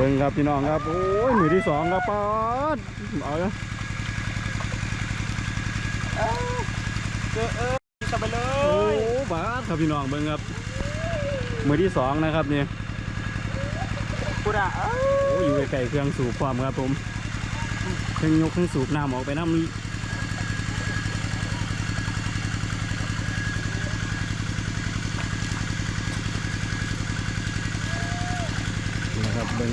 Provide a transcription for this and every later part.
เบิ่งครับพี่น้องครับ โอ้ยมือที่สองครับป๊าดเอาละเจอเออจะไปเลโอ้ยบาดครับพี่น้องเบิ่งครับมือที่สองนะครับนี่พูดอะเอ้ยโอ้ยอยู่ใกล้ๆเครื่องสูบความครับผมเครื่องยกเครื่องสูบน้ำออกไปน้ำนี่นะครับ เบิ่ง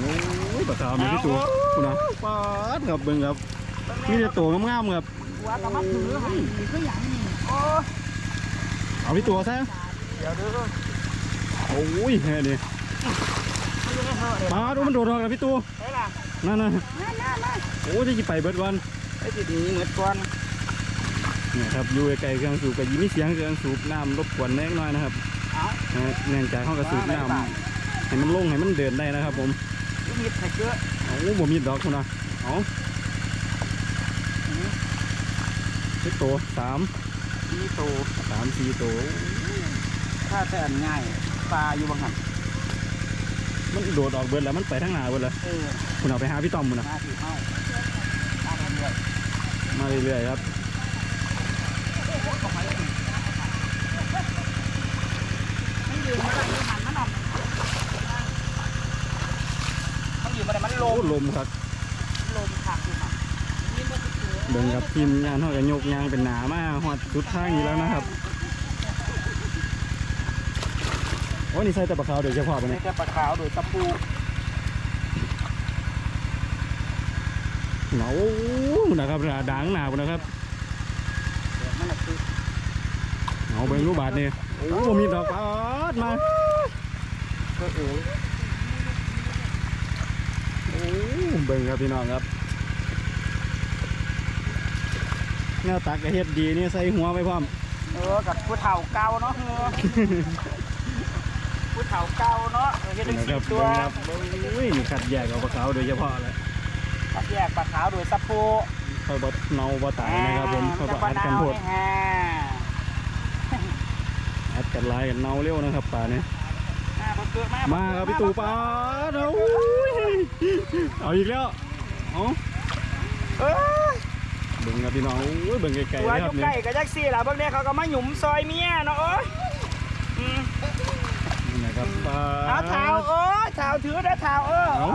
โอ้ยปลาขาวมีที่ตัวคุณนะป๊าดครับเบิ่งครับมีแต่ตัวงามๆครับหัวกระมัดถือให้ดีก็อย่างนี้โอ้ยเอาพี่ตัวซะเดี๋ยวเด้อโอ้ยแค่นี้ไม่ได้เหอะเดี๋ยวมาดูมันโดดออกแล้วพี่ตัวไปล่ะนั่นน่ะนั่นนั่นนั่นโอ้ยจะกี่ไปเบิดวันไอ้ติดนี้เหมือนก่อนเนี่ยครับอยู่ใกล้ๆเครื่องสูบกับยินมีเสียงเครื่องสูบน้ำรบกวนแน่น้อยนะครับเอานะฮะเนื่องจากห้องกระสูบน้ำให้มันลงให้มันเดินได้นะครับผมลูก มิดใส่เกลือเอาบ่มีดอกคุณนะเอาสิบตัวสามมีโตสามสี่ตัวถ้าแต่อันง่ายปลาอยู่บางหันมันโดดออกเบิดแล้วมันไปทางหน้าเบิดแล้วเออคุณเอาไปหาพี่ต้อมคุณนะมาถือเข้าตามเรื่อยมาเรื่อยๆครับมันยืนมาได้ยืนหันมันออกมันยืนมาได้มัน ลโอ้มลมครับลมขักอยู่ค่ะนี่มันจะเกิดเบิ่งครับทีมงานห้องกระยกยางเป็นหนามาหอดสุดทางนี้แล้วนะครับโอ้ยนี่ใส่แต่ปลาขาวโดยเฉพาะปะในเนี่ยแต่ปลาขาวโดยตะปูเหนานะครับด่างหนาพุ่นนะครับเดี๋ยวมันน่ะคือเอาเบิ่งรูปบาทนี่โอ้บ่มีดอกปาดมา ก็เออ โอ้ เบิ่งครับพี่น้องครับแนวตักกระเฮ็ดดีนี่ใส่หัวไปพร้อม เออกับผู้เฒ่าเก่าเนาะเออผู้เฒ่าเก่าเนาะเออเฮ็ดได้นะคสิรับบตัวเบิ่งครับโอ้ยนี่ขัดแยกเอาปลาขาวโดยเฉพาะเลยคัดแยกปลาขาวโดยตะปูค่อยบ่เนาบ่ตายนะครับผมค่อยบ่ปลาอัดนากันวโพดนี่ฮะอัดกันหลายกันเนาเร็วนะครับป่านี่มาบ่เกิดมามาครับพี่ตู่ปลาดเอา เอาอีกแล้วเอาเออเบิ่งครับพี่น้องโอ้ยเบิ่งไกลๆตัวเลยอครับยู่นี่ใกล้กับจักซี่ล่ะเบิ่งเนี่ยเขาก็มาหยุมซอยเมียเนาะโอ้ยอืมนี่นะครับปลา เอาเท้าโอ้ยเท้าถือได้เท้าเออเอา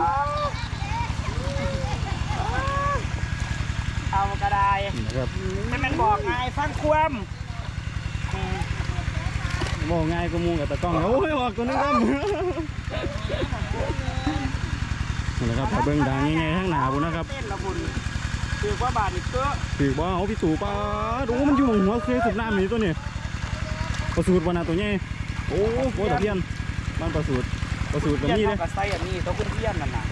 เอากระไดนี่นะครับให้มันบอกไงฟังความอืมบอกง่ายก็มูกับตะกล้องโอ้ยออกตัวนึงครับ นี่นะครับถ้าเบิ่งดังยังไงทั้งหนาบุนะครับเต้นละบุญถือว่าบาทอีกเกอะถือว่าเอาพี่ตู่ปลาดูมันอยู่หม้องหัวเคยสุดน้ำนี่ตัวนี้ประสูตรวันน่ะตัวใหญ่โอ้โหตะเพียนมันประสูตรประสูตรแบบนี้เลยกับไส้อันนี้ตัวคุณเพี้ยนนั่นน่ะ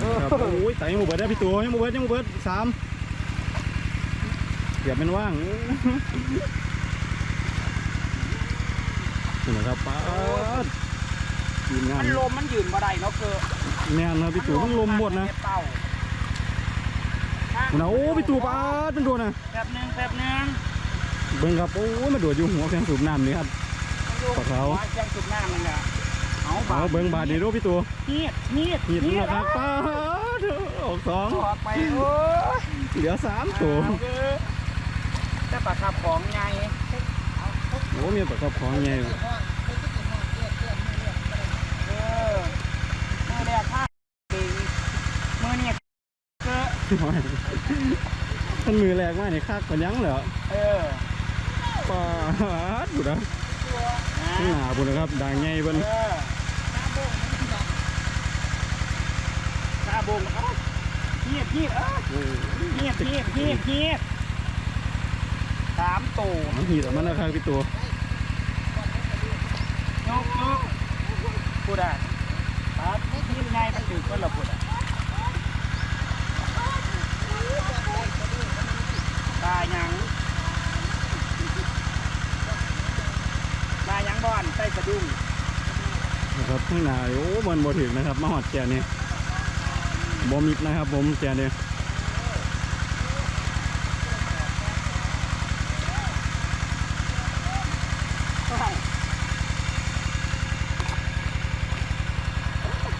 เออครับโอ้ยไต่หมูเบิดได้พี่ตู่ยังหมูเบิดยังหมูเบิดสามเกือบเป็นว่างนี่นะครับปลา ทีมงามันนลมมันยืนบ่ได้เนาะเกอะแน่นนะพี่ตู่มันลมหมดนะเป่าคุณนะโอ้พี่ตู่ปลาเป็นโดนนะแป๊บหนึงแป๊บหนึงเบิ่งครับโอ้ยมาโดดอยู่หัวเครื่องสูบน้ำนี่ครับปลาขาวแจ้งสุดหน้ามันอะเอาเอาเบิ่งบาทนี่ดูพี่ตู่เนียดเนียดหีบนะครับปลาออกสองออกไปโอ้ยเหลือสามตัวเอาเด้อแต่ปลาคาบของไงโอ้มีปลากระของใหญ่ เออมือ แรกผ้าเองมือเนี่ยเกอะท่านมือแรกมาในคักปัญญังเหรอเออปลาบุตรนะข้างหน้าบุตรนะครับด่างใหญ่เบิ่นเออตาบงเอ้าเงียบเงียบเอ้าโอ้ยเงียบเงียบเงียบเงียบสามตัวมันหีดออกมาแล้วครับพี่ตัวยกยกพูด อะครับนี่ไงมันถือก็ระพูดอะตายยังตายยังบอนใส่สะดุ้งนะครับข้างหน้าโอ้บอลบ่ถึงนะครับ มาหอดแกนี่บ่มิดนะครับผมแกนี่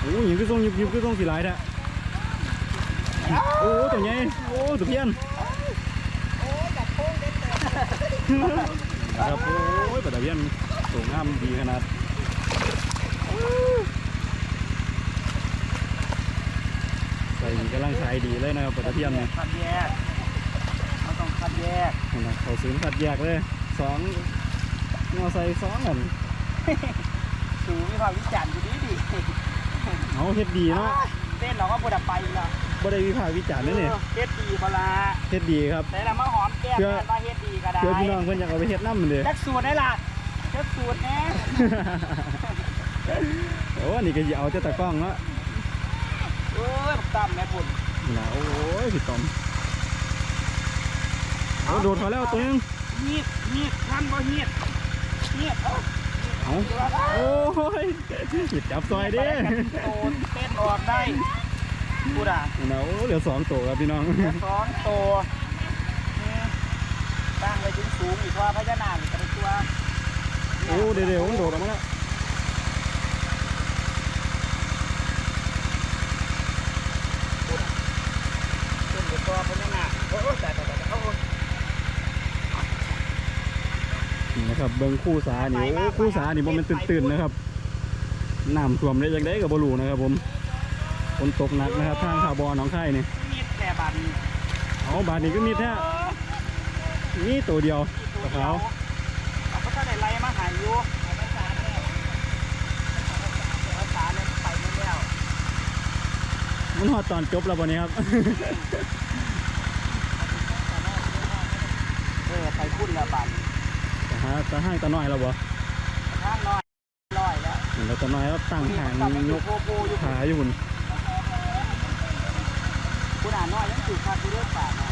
โอ้ยยิงคือทรงยิบยิบคือทรงสีลายแท้โอ้ตัวใหญ่โอ้ตัวเพี้ยนโอ้ยแบบโค้งเด็ดเลยครับโอ้ยปลาตะเพี้ยนสวยงามดีขนาดใส่กำลังใช้ดีเลยนะครับปลาตะเพี้ยนเนี่ยคัดแยกเราต้องคัดแยกนไหมเขาซื้อขัดแยกเลยสองงอใส่สองอันสูงมีความวิจารณ์อยู่ดีดี เอาเฮ็ดดีเนาะเต้นเราก็ปวดไปแล้วบ่ได้วิพากษ์วิจารณ์เลยนี่เฮ็ดดีเวลาเฮ็ดดีครับ แต่ละมาหอมแก้มเชื่อว่าเฮ็ดดีก็ได้เพื่อพี่น้องเพิ่นอยากเอาไปเฮ็ดน้ำเลย จักสูตรได้ล่ะจักสูตรแน่โอ้นี่ก็อย่าเอาแต่ตะกล้องเนาะเอ้ยผมตามแม่ปุ่นนะโอ้ยพี่ตอมโอ้โดดเขาแล้วตัวนึง เงียบเงียบท่านบ่เงียบเงียบเอ้า เอาโอ้ยหยิบจับซอยดิโตนเต้นออกได้พูดอะนะโอ้เหลือสองตัวครับพี่น้องเหลือสองตัวนี่ตั้งไว้ถึงสูงอีกว่าพญานาคอีกเป็นตัวโอ้เดี๋ยวเดี๋ยวมันโดดออกมาแล้วขึ้นไปตัวพญานาคโอ้โหแต่แต่แต่โอ้โห นี่นะครับเบิ่งคู่สานี่โอ้คู่สานี่บ่แมันตื่นๆนะครับน้ำท่วมได้จังไดก็บ่รู้นะครับ ผมฝนตกหนักนะครับทางข่าวบอหนองคายนี่มีดแค่บันเอาบาดนี้ก็มีแท้นี่ตัวเดียวตัวเดียวเอาก็จะได้ไล่มาหายอยู่เอาภาษาเนี่ยเอาภาษาเนี่ยไปไม่แล้วมันฮอดตอนจบแล้วบ่นี้ครับเออไปพุ่นแล้วบันแต่ หาตาห้างตาน้อยแล้วบ่ข้างน้อยลอยแล้วเห็นแล้วตาน้อยแล้วตั้งหางมันยอยู่กโคโบอยู่ขาอยู่หุ่นคุณอ่านน้อยยังถือคาดูเรื่องป่านะ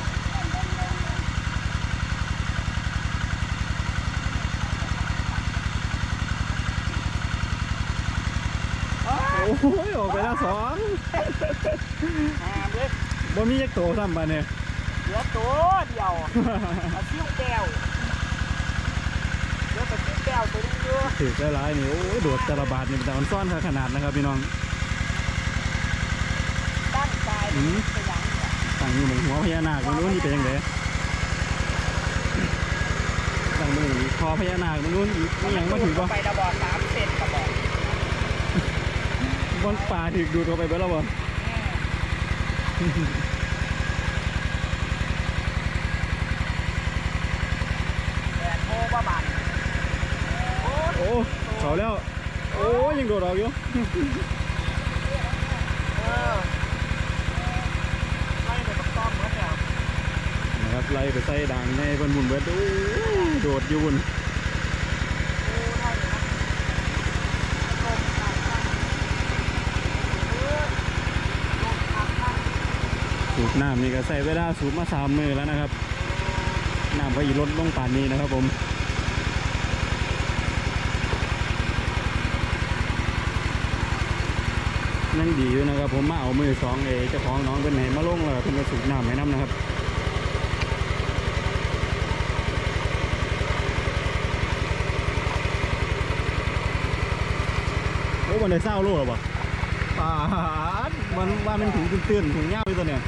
โอ้ยออกไปแล้วสองหามเลยบ่มีจักโตซ้ำบาดเนี่ยเหลือตัวเดียวมาซิ่วแก้ว เหลือแต่ซิ่วแก้วตัวนึงอยู่ถือได้หลายนี่โอ้ยโดดแต่ละบาทนี่แต่มันซ่อนขนาดนะครับพี่น้องตั้งกายอืมเป็นอย่างเนี่ยตั้งอยู่หมองหัวพญานาคมันรู้นี่เป็นยังไงตั้งมือคอพญานาคมันรู้นี่ยังมาถึงบ่ไประบอดสามเซนกระบอกบนป่าถึกดูดเข้าไปเบิดแล้วบ่แดดโมบ้าบันโอ้ย โอ้ เขาแล้ว โอ้ยยังโดดออกอยู่เออไม่ไปกับต้อมมือนเดิมนะครับไล่ไปใส่ด่างในบนบุญเบิดโอ้ยโดดอยู่บนสูบน้ำนี่ก็ใส่เวลาสูบมาสามมือแล้วนะครับน้ำก็อีลดลงป่านนี้นะครับผม นั่งดีอยู่นะครับ ผมมาเอามือสองเอเจ้าของน้องเป็นไหนมาลงเล้วเป็นกระสุนหน้ำให้น้ำนะครับโอ้วันไหนเศร้าโลหรอปะป่ามันว่ามันถึงตื้นถึงเงาไปตัวเนี่ย